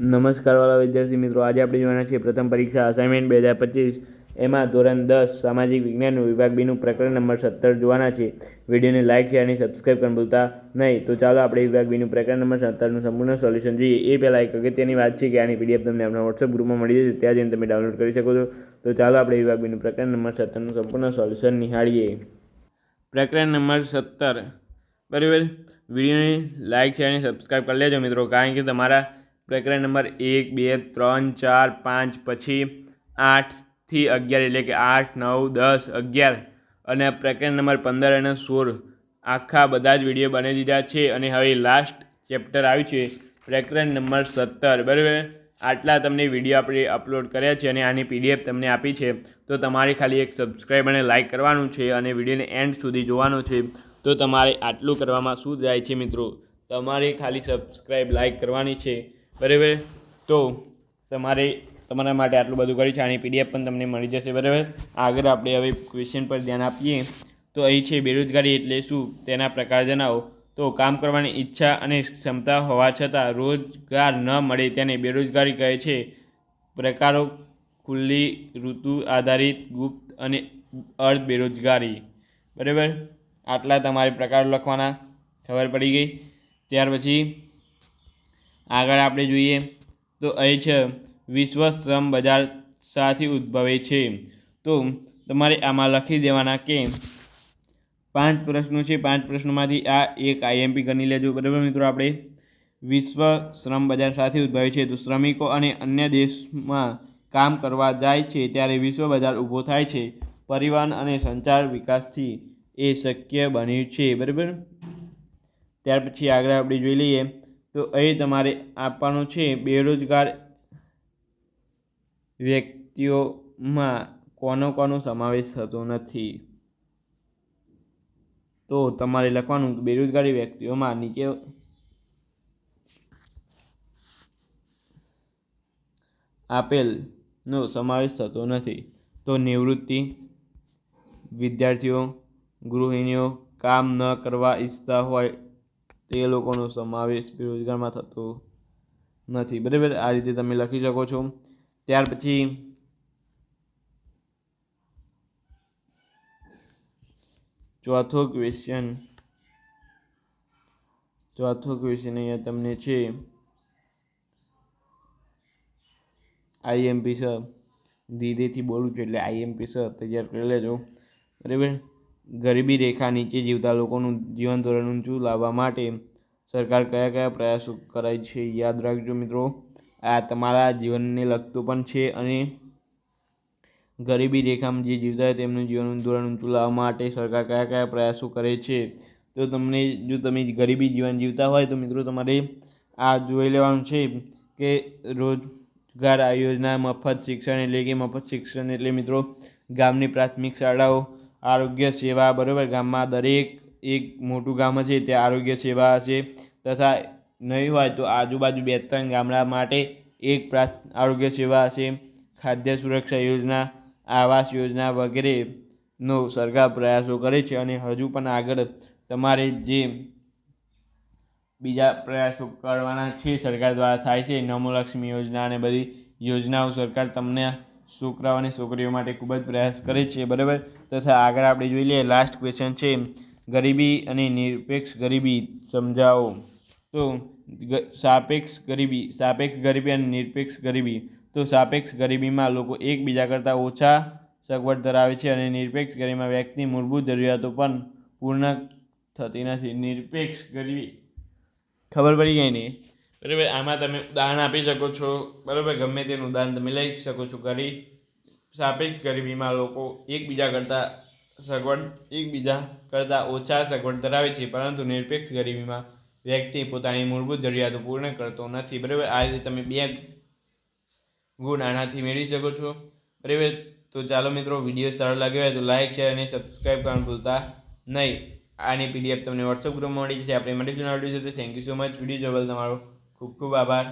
નમસ્કાર વાળા વિદ્યાર્થી મિત્રો, આજે આપણે જોવાના છીએ પ્રથમ પરીક્ષા અસાઇનમેન્ટ બે હજાર પચીસ. એમાં ધોરણ દસ, સામાજિક વિજ્ઞાન વિભાગ બીનું પ્રકરણ નંબર સત્તર જોવાના છે. વિડીયોને લાઇક શેર અને સબસ્ક્રાઇબ કરવાનું ભૂલતા નહીં. તો ચાલો આપણે વિભાગ બીનું પ્રકરણ નંબર સત્તરનું સંપૂર્ણ સોલ્યુશન જોઈએ. એ પહેલાં એક અગત્યની વાત છે કે આની પીડીએફ તમને આપણા વોટ્સએપ ગ્રુપમાં મળી જશે. ત્યાં જઈને તમે ડાઉનલોડ કરી શકો છો. તો ચાલો આપણે વિભાગ બીનું પ્રકરણ નંબર સત્તરનું સંપૂર્ણ સોલ્યુશન નિહાળીએ. પ્રકરણ નંબર સત્તર. બરાબર? વિડીયોને લાઇક શેર અને સબસ્ક્રાઇબ કરી લેજો મિત્રો. કારણ કે તમારા પ્રકરણ નંબર એક, બે, ત્રણ, ચાર, પાંચ, પછી આઠથી અગિયાર, એટલે કે આઠ, નવ, દસ, અગિયાર. અને પ્રકરણ નંબર પંદર અને સોળ. આખા બધા જ વીડિયો બની દીધા છે અને હવે લાસ્ટ ચેપ્ટર આવ્યું છે પ્રકરણ નંબર સત્તર. બરાબર? આટલા તમને વીડિયો આપણે અપલોડ કર્યા છે અને આની પીડીએફ તમને આપી છે. તો તમારે ખાલી એક સબસ્ક્રાઈબ અને લાઇક કરવાનું છે અને વિડીયોને એન્ડ સુધી જોવાનું છે. તો તમારે આટલું કરવામાં શું જાય છે મિત્રો? તમારે ખાલી સબસ્ક્રાઈબ લાઇક કરવાની છે. બરાબર? તો તમારે, તમારા માટે આટલું બધું કર્યું છે. આની પીડીએફ પણ તમને મળી જશે, બરાબર? આગળ આપણે હવે ક્વેશ્ચન પર ધ્યાન આપીએ. તો અહીં છે બેરોજગારી એટલે શું? તેના પ્રકાર જણાવો. તો કામ કરવાની ઈચ્છા અને ક્ષમતા હોવા છતાં રોજગાર ન મળે તેને બેરોજગારી કહે છે. પ્રકારો ખુલ્લી ઋતુ આધારિત ગુપ્ત અને અર્ધ બેરોજગારી. બરાબર? આટલા તમારે પ્રકારો લખવાના. ખબર પડી ગઈ? ત્યાર પછી આગળ આપણે જોઈએ. તો અહીં છે, વિશ્વ શ્રમ બજાર સાથી ઉદ્ભવે છે. તો તમારે આમાં લખી દેવાના કે પાંચ પ્રશ્નો છે. પાંચ પ્રશ્નોમાંથી આ એક આઈએમપી ગણી લેજો. બરાબર મિત્રો આપણે? વિશ્વ શ્રમ બજાર સાથે ઉદ્ભવે છે. તો શ્રમિકો અને અન્ય દેશમાં કામ કરવા જાય છે ત્યારે વિશ્વ બજાર ઊભો થાય છે. પરિવહન અને સંચાર વિકાસથી એ શક્ય બન્યું છે. બરાબર? ત્યાર પછી આગળ આપણે જોઈ લઈએ. તો અહીં તમારે આપવાનું છે બેરોજગાર વ્યક્તિઓમાં કોનો કોનો સમાવેશ થતો નથી. તો તમારે લખવાનું બેરોજગારી વ્યક્તિઓમાં નીચે આપેલનો સમાવેશ થતો નથી. તો નિવૃત્તિ વિદ્યાર્થીઓ, ગૃહિણીઓ, કામ ન કરવા ઈચ્છતા હોય તે લોકોનો સમાવેશ બેરોજગારમાં થતો નથી. બરાબર? આ રીતે તમે લખી શકો છો. ત્યાર પછી ચોથો ક્વેશ્ચન ચોથો ક્વેશ્ચન અહીંયા તમને છે. IMP sir. ધીરેથી બોલું છું એટલે આઈએમપી સર તૈયાર કરી લેજો. બરાબર? ગરીબી રેખા નીચે જીવતા લોકોનું જીવન ધોરણ ઊંચું લાવવા માટે સરકાર કયા કયા પ્રયાસો કરાય છે યાદ રાખજો મિત્રો. આ તમારા જીવનને લગતું પણ છે અને ગરીબી રેખામાં જે જીવતા હોય તેમનું જીવન ધોરણ ઊંચું લાવવા માટે સરકાર કયા કયા પ્રયાસો કરે છે. તો તમને જો તમે ગરીબી જીવન જીવતા હોય તો મિત્રો તમારે આ જોઈ લેવાનું છે કે રોજગાર આ યોજના મફત શિક્ષણ એટલે કે મફત શિક્ષણ એટલે મિત્રો ગામની પ્રાથમિક શાળાઓ આરોગ્ય સેવા બરાબર ગામમાં દરેક એક મોટું ગામ હશે ત્યાં આરોગ્ય સેવા હશે તથા નહીં હોય તો આજુબાજુ બે ત્રણ ગામડા માટે એક પ્રા આરોગ્ય સેવા હશે ખાદ્ય સુરક્ષા યોજના, આવાસ યોજના વગેરેનો સરકાર પ્રયાસો કરે છે અને હજુ પણ આગળ તમારે જે બીજા પ્રયાસો કરવાના છે, સરકાર દ્વારા થાય છે નમોલક્ષ્મી યોજના અને બધી યોજનાઓ સરકાર તમને છોકરાઓ અને છોકરીઓ માટે ખૂબ જ પ્રયાસ કરે છે, બરાબર? તથા આગળ આપણે જોઈ લઈએ લાસ્ટ ક્વેશ્ચન છે, ગરીબી અને નિરપેક્ષ ગરીબી સમજાવો. તો સાપેક્ષ ગરીબી સાપેક્ષ ગરીબી અને નિરપેક્ષ ગરીબી. તો સાપેક્ષ ગરીબીમાં લોકો એકબીજા કરતાં ઓછા સગવડ ધરાવે છે અને નિરપેક્ષ ગરીબીમાં વ્યક્તિની મૂળભૂત જરૂરિયાતો પણ પૂર્ણ થતી નથી. નિરપેક્ષ ગરીબી. ખબર પડી ગઈ નહીં બરાબર, આમાં તમે ઉદાહરણ આપી શકો છો. બરાબર, ગમે તેનું ઉદાહરણ તમે લઈ શકો છો. ગરીબ સાપેક્ષ ગરીબીમાં લોકો એકબીજા કરતાં સગવડ, એકબીજા કરતાં ઓછા સગવડ ધરાવે છે, પરંતુ નિરપેક્ષ ગરીબીમાં વ્યક્તિ પોતાની મૂળભૂત જરૂરિયાતો પૂર્ણ કરતો નથી. બરાબર, આ રીતે તમે બે ગુણ આનાથી મેળવી શકો છો. બરાબર, તો ચાલો મિત્રો, વીડિયો સારો લાગ્યો હોય તો લાઇક શેર અને સબસ્ક્રાઈબ કરવાનું ભૂલતા નહીં. આની પીડીએફ તમને વોટ્સઅપ ગ્રુપમાં મળી જશે. આપણે મળીશું વીડિયો સાથે. Thank you so much video જોવા તમારો ખૂબ ખૂબ આભાર.